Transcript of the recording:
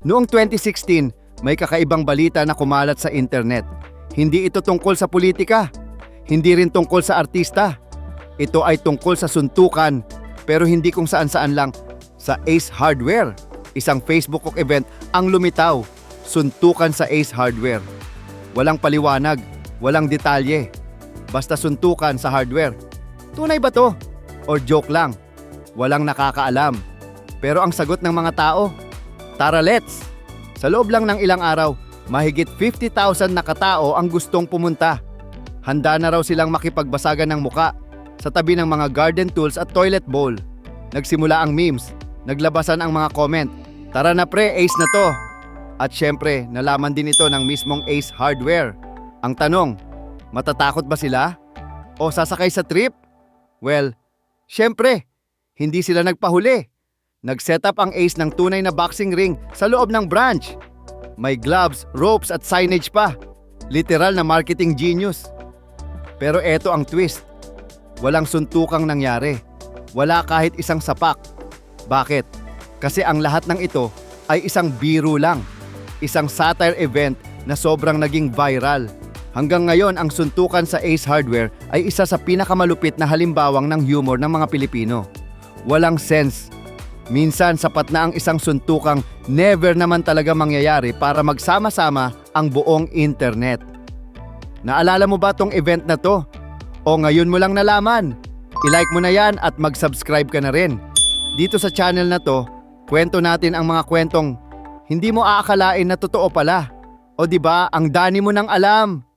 Noong 2016, may kakaibang balita na kumalat sa internet. Hindi ito tungkol sa politika. Hindi rin tungkol sa artista. Ito ay tungkol sa suntukan, pero hindi kung saan-saan lang. Sa Ace Hardware, isang Facebook event ang lumitaw. Suntukan sa Ace Hardware. Walang paliwanag, walang detalye. Basta suntukan sa hardware. Tunay ba to? Or joke lang? Walang nakakaalam. Pero ang sagot ng mga tao, Tara let's! Sa loob lang ng ilang araw, mahigit 50,000 na katao ang gustong pumunta. Handa na raw silang makipagbasagan ng muka sa tabi ng mga garden tools at toilet bowl. Nagsimula ang memes, naglabasan ang mga comment. Tara na pre, ace na to! At syempre, nalaman din ito ng mismong Ace Hardware. Ang tanong, matatakot ba sila? O sasakay sa trip? Well, syempre, hindi sila nagpahuli. Nag-set up ang Ace ng tunay na boxing ring sa loob ng branch. May gloves, ropes at signage pa. Literal na marketing genius. Pero eto ang twist. Walang suntukang nangyari. Wala kahit isang sapak. Bakit? Kasi ang lahat ng ito ay isang biro lang. Isang satire event na sobrang naging viral. Hanggang ngayon, ang suntukan sa Ace Hardware ay isa sa pinakamalupit na halimbawang ng humor ng mga Pilipino. Walang sense, Minsan sapat na ang isang suntukang never naman talaga mangyayari para magsama-sama ang buong internet. Naalala mo ba tong event na to? O ngayon mo lang nalaman? I-like mo na yan at mag-subscribe ka na rin. Dito sa channel na to, kwento natin ang mga kwentong hindi mo aakalain na totoo pala. O di ba, ang dani mo nang alam.